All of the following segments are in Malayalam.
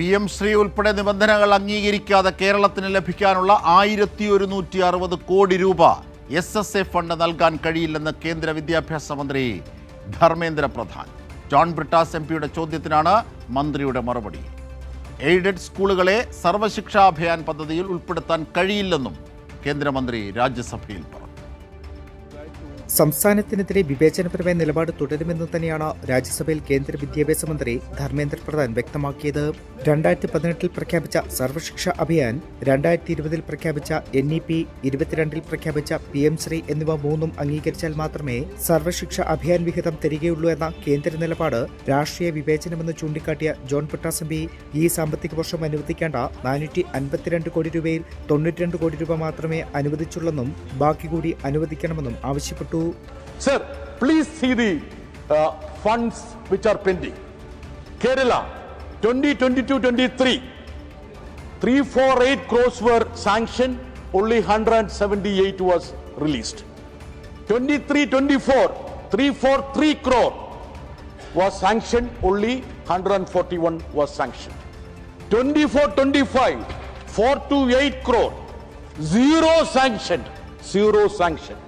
പി എം ശ്രീ ഉൾപ്പെടെ നിബന്ധനകൾ അംഗീകരിക്കാതെ കേരളത്തിന് ലഭിക്കാനുള്ള ആയിരത്തി ഒരുന്നൂറ്റി അറുപത് കോടി രൂപ എസ് എസ് എ ഫണ്ട് നൽകാൻ കഴിയില്ലെന്ന് കേന്ദ്ര വിദ്യാഭ്യാസ മന്ത്രി ധർമ്മേന്ദ്ര പ്രധാൻ. ജോൺ ബ്രിട്ടാസ് എം പിയുടെ ചോദ്യത്തിനാണ് മന്ത്രിയുടെ മറുപടി. എയ്ഡഡ് സ്കൂളുകളെ സർവശിക്ഷാ അഭിയാൻ പദ്ധതിയിൽ ഉൾപ്പെടുത്താൻ കഴിയില്ലെന്നും കേന്ദ്രമന്ത്രി രാജ്യസഭയിൽ പറഞ്ഞു. സംസ്ഥാനത്തിനെതിരെ വിവേചനപരമായ നിലപാട് തുടരുമെന്ന് തന്നെയാണ് രാജ്യസഭയിൽ കേന്ദ്ര വിദ്യാഭ്യാസ മന്ത്രി ധർമ്മേന്ദ്ര പ്രധാൻ വ്യക്തമാക്കിയത്. രണ്ടായിരത്തി പതിനെട്ടിൽ പ്രഖ്യാപിച്ച സർവശിക്ഷ അഭിയാൻ രണ്ടായിരത്തി ഇരുപതിൽ പ്രഖ്യാപിച്ച എൻ ഇ പി ഇരുപത്തിരണ്ടിൽ പ്രഖ്യാപിച്ച പി എം ശ്രീ എന്നിവ മൂന്നും അംഗീകരിച്ചാൽ മാത്രമേ സർവശിക്ഷ അഭിയാൻ വിഹിതം തരികയുള്ളൂ എന്ന കേന്ദ്ര നിലപാട് രാഷ്ട്രീയ വിവേചനമെന്ന് ചൂണ്ടിക്കാട്ടിയ ജോൺ പിട്ടാസ് ഈ സാമ്പത്തിക വർഷം അനുവദിക്കേണ്ട നാനൂറ്റി അൻപത്തിരണ്ട് കോടി രൂപയിൽ തൊണ്ണൂറ്റിരണ്ട് കോടി രൂപ മാത്രമേ അനുവദിച്ചുള്ളെന്നും ബാക്കി കൂടി അനുവദിക്കണമെന്നും ആവശ്യപ്പെട്ടു. Sir, please see the uh, funds which are pending. Kerala, 2022-23, 348 crores were sanctioned, only 178 was released. 23-24, 343 crore was sanctioned, only 141 was sanctioned. 24-25, 428 crore, zero sanctioned, zero sanctioned.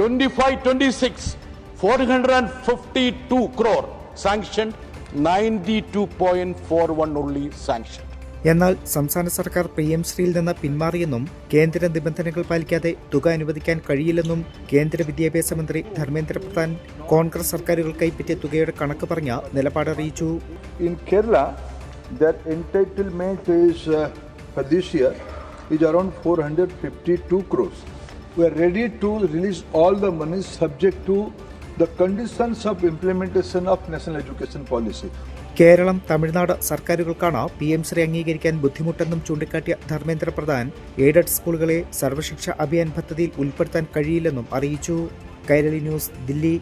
25-26, 452 crore sanctioned, 92.41 only sanctioned. എന്നാൽ സംസ്ഥാന സർക്കാർ പി എം ശ്രീയിൽ നിന്ന് പിന്മാറിയെന്നും കേന്ദ്ര നിബന്ധനകൾ പാലിക്കാതെ തുക അനുവദിക്കാൻ കഴിയില്ലെന്നും കേന്ദ്ര വിദ്യാഭ്യാസ മന്ത്രി ധർമ്മേന്ദ്ര പ്രധാൻ കോൺഗ്രസ് സർക്കാരുകൾ കൈപ്പറ്റിയ തുകയുടെ കണക്ക് പറഞ്ഞ നിലപാട് അറിയിച്ചു In Kerala, their entitlement is uh, for this year is around 452 crores. We are ready to release all the money subject to the conditions of implementation of national education policy. Keralam Tamil Nadu സർക്കാരുകൾക്കാണ് P M Shri അംഗീകരിക്കാൻ ബുദ്ധിമുട്ടെന്നും ചൂണ്ടിക്കാട്ടിയ ധർമ്മേന്ദ്ര പ്രധാൻ എയ്ഡഡ് സ്കൂളുകളെ സർവശിക്ഷ അഭിയാൻ പദ്ധതിയിൽ ഉൾപ്പെടുത്താൻ കഴിയില്ലെന്നും അറിയിച്ചു കൈരളി ന്യൂസ് ദില്ലി